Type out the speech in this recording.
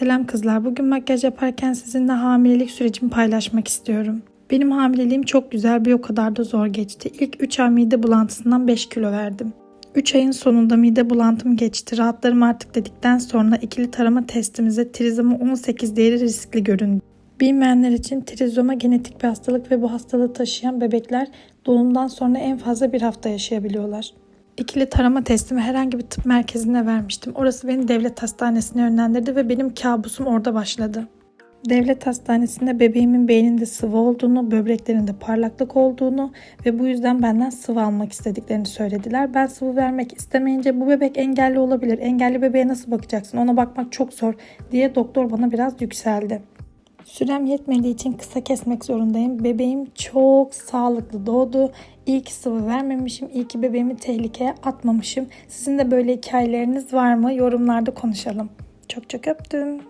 Selam kızlar. Bugün makyaj yaparken sizinle hamilelik sürecimi paylaşmak istiyorum. Benim hamileliğim çok güzel bir o kadar da zor geçti. İlk 3 ay mide bulantısından 5 kilo verdim. 3 ayın sonunda mide bulantım geçti. Rahatlarım artık dedikten sonra ikili tarama testimizde trizoma 18 değeri riskli göründü. Bilmeyenler için trizoma genetik bir hastalık ve bu hastalığı taşıyan bebekler doğumdan sonra en fazla bir hafta yaşayabiliyorlar. İkili tarama testimi herhangi bir tıp merkezine vermiştim. Orası beni devlet hastanesine yönlendirdi ve benim kabusum orada başladı. Devlet hastanesinde bebeğimin beyninde sıvı olduğunu, böbreklerinde parlaklık olduğunu ve bu yüzden benden sıvı almak istediklerini söylediler. Ben sıvı vermek istemeyince bu bebek engelli olabilir. Engelli bebeğe nasıl bakacaksın? Ona bakmak çok zor diye doktor bana biraz yükseldi. Sürem yetmediği için kısa kesmek zorundayım. Bebeğim çok sağlıklı doğdu. İyi ki sıvı vermemişim. İyi ki bebeğimi tehlikeye atmamışım. Sizin de böyle hikayeleriniz var mı? Yorumlarda konuşalım. Çok çok öptüm.